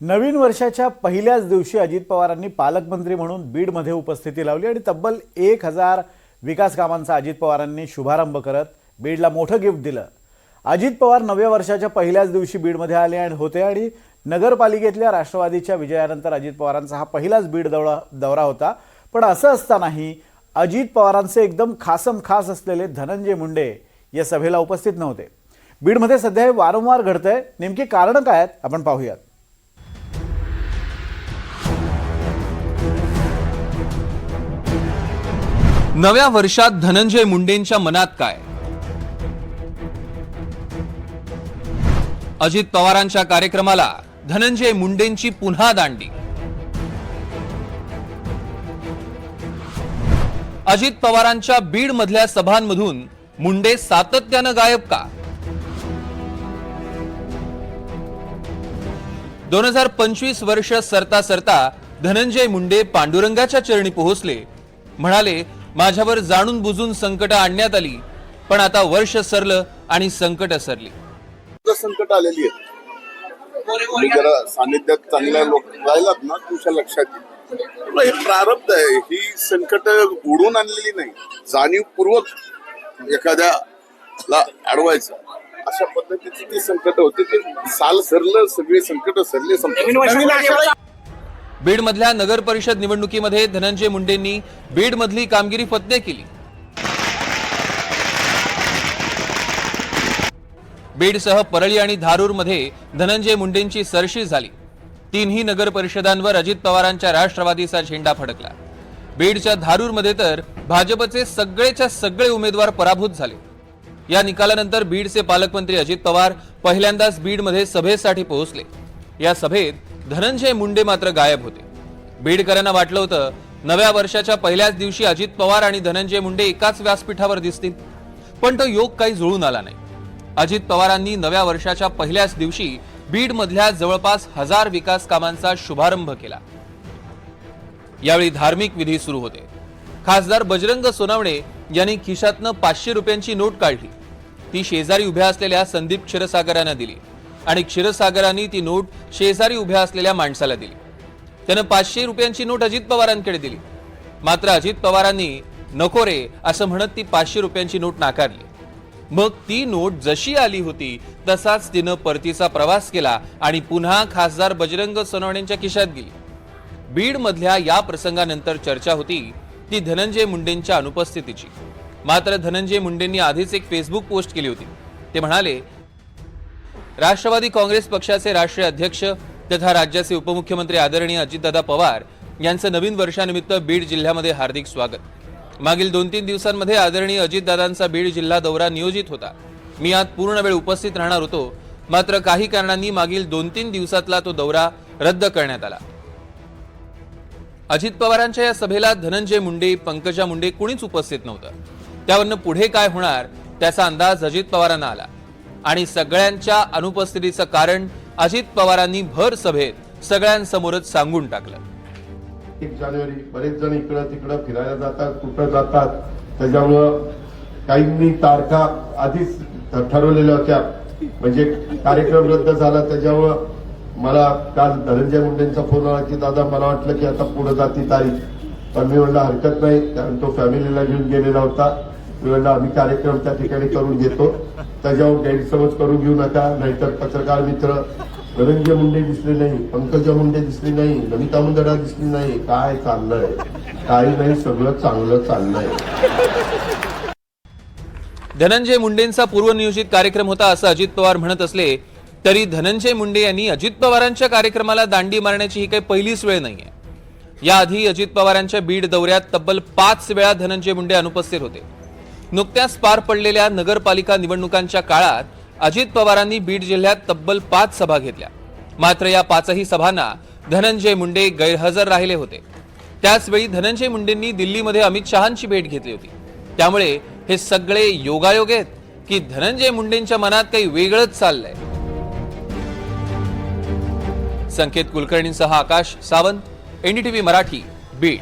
नवीन वर्षाच्या पहिल्याच दिवशी अजित पवारांनी पालकमंत्री म्हणून बीडमध्ये उपस्थिती लावली आणि तब्बल एक हजार विकास कामांचा अजित पवारांनी शुभारंभ करत बीडला मोठं गिफ्ट दिलं. अजित पवार नव्या वर्षाच्या पहिल्याच दिवशी बीडमध्ये आले आणि होते आणि नगरपालिकेतल्या राष्ट्रवादीच्या विजयानंतर अजित पवारांचा हा पहिलाच बीड दौरा दौरा होता. पण असं असतानाही अजित पवारांचे एकदम खासम खास असलेले धनंजय मुंडे या सभेला उपस्थित नव्हते. बीडमध्ये सध्या हे वारंवार घडतंय. नेमकी कारणं काय आहेत? आपण पाहूयात. नव्या वर्षात धनंजय मुंडेंच्या मनात काय? अजित पवारांच्या कार्यक्रमाला धनंजय मुंडेंची पुन्हा दांडी. अजित पवारांच्या बीड मधल्या सभांमधून मुंडे सातत्यानं गायब का? दोन हजार पंचवीस वर्ष सरता सरता धनंजय मुंडे पांडुरंगाच्या चरणी पोहोचले. म्हणाले माझ्यावर जाणून बुजून संकट आणण्यात आली पण आता वर्ष सरलं आणि संकट सरली. संकट आलेली आहेत तुम्ही जरा सानिध्यात चांगल्या लोक राहिलात ना तुमच्या लक्षात येईल. हे प्रारब्ध आहे ही संकट उडून आणलेली नाही. जाणीवपूर्वक एखाद्याला अडवायचं. अशा पद्धतीची ती संकट होते. ते साल सरलं सगळे संकट सरले संपले. बीडमधल्या नगर परिषद निवडणुकीमध्ये धनंजय मुंडेंनी बीडमधली कामगिरी फत्ते केली. बीडसह परळी आणि धारूरमध्ये धनंजय मुंडेंची सरशी झाली. तीनही नगर परिषदांवर अजित पवारांच्या राष्ट्रवादीचा झेंडा फडकला. बीडच्या धारूरमध्ये तर भाजपचे सगळेच्या सगळे उमेदवार पराभूत झाले. या निकालानंतर बीडचे पालकमंत्री अजित पवार पहिल्यांदाच बीडमध्ये सभेसाठी पोहोचले. या सभेत धनंजय मुंडे मात्र गायब होते. बीडकरांना वाटलं होतं नव्या वर्षाच्या पहिल्याच दिवशी अजित पवार आणि धनंजय मुंडे एकाच व्यासपीठावर दिसतील. पण तो योग काही जुळून आला नाही. अजित पवारांनी नव्या वर्षाच्या पहिल्याच दिवशी बीड मधल्या जवळपास हजार विकास कामांचा शुभारंभ केला. यावेळी धार्मिक विधी सुरू होते. खासदार बजरंग सोनावणे यांनी खिशातनं पाचशे रुपयांची नोट काढली. ती शेजारी उभ्या असलेल्या संदीप क्षीरसागरांना दिली. आणि क्षीरसागरांनी ती नोट शेजारी उभ्या असलेल्या माणसाला दिली. त्यानं पाचशे रुपयांची नोट अजित पवारांकडे दिली. मात्र अजित पवारांनी नको रे असं म्हणत ती पाचशे रुपयांची नोट नाकारली. मग ती नोट जशी आली होती तसाच तिनं परतीचा प्रवास केला आणि पुन्हा खासदार बजरंग सोनवणेंच्या खिशात गेली. बीड मधल्या या प्रसंगानंतर चर्चा होती ती धनंजय मुंडेंच्या अनुपस्थितीची. मात्र धनंजय मुंडेंनी आधीच एक फेसबुक पोस्ट केली होती. ते म्हणाले राष्ट्रवादी काँग्रेस पक्षाचे राष्ट्रीय अध्यक्ष तथा राज्याचे उपमुख्यमंत्री आदरणीय अजितदादा पवार यांचं नवीन वर्षानिमित्त बीड जिल्ह्यामध्ये हार्दिक स्वागत. मागील दोन तीन दिवसांमध्ये आदरणीय अजितदादांचा बीड जिल्हा दौरा नियोजित होता. मी आज पूर्ण वेळ उपस्थित राहणार होतो. मात्र काही कारणांनी मागील दोन तीन दिवसातला तो दौरा रद्द करण्यात आला. अजित पवारांच्या या सभेला धनंजय मुंडे पंकजा मुंडे कुणीच उपस्थित नव्हतं. त्यावरनं पुढे काय होणार त्याचा अंदाज अजित पवारांना आला. आणि सगळ्यांच्या अनुपस्थितीचं कारण अजित पवारांनी भर सभेत सगळ्यांसमोरच सांगून टाकलं. एक जानेवारी बरेच जण इकडं तिकडं फिरायला जातात कुठं जातात. त्याच्यामुळं काहींनी तारखा आधीच ठरवलेल्या होत्या. म्हणजे कार्यक्रम रद्द झाला त्याच्यामुळं मला काल धनंजय मुंडेंचा फोन आला की दादा मला वाटलं की आता पुढे जाती तारीख. पण मी म्हणलं हरकत नाही. कारण तो फॅमिलीला घेऊन गेलेला होता. वेळेला आम्ही कार्यक्रम त्या ठिकाणी करून घेतो. त्याच्यावर गैरसमज करून घेऊ नका. नाहीतर पत्रकार मित्र धनंजय मुंडे दिसले नाही पंकजा मुंडे दिसली नाही नमिता मुंदडा दिसली नाही. काय चाललंय? काही नाही सगळं चांगलं चाललंय. धनंजय मुंडेंचा पूर्वनियोजित कार्यक्रम होता असं अजित पवार म्हणत असले तरी धनंजय मुंडे यांनी अजित पवारांच्या कार्यक्रमाला दांडी मारण्याची ही काही पहिलीच वेळ नाहीये. याआधी अजित पवारांच्या बीड दौऱ्यात तब्बल पाच वेळा धनंजय मुंडे अनुपस्थित होते. नुकत्याच पार पडलेल्या नगरपालिका निवडणुकांच्या काळात अजित पवारांनी बीड जिल्ह्यात तब्बल पाच सभा घेतल्या. मात्र या पाचही सभांना धनंजय मुंडे गैरहजर राहिले होते. त्याचवेळी धनंजय मुंडेंनी दिल्लीमध्ये अमित शहांची भेट घेतली होती. त्यामुळे हे सगळे योगायोग आहेत की धनंजय मुंडेंच्या मनात काही वेगळंच चाललंय. संकेत कुलकर्णींसह आकाश सावंत एनडीटीव्ही मराठी बीड.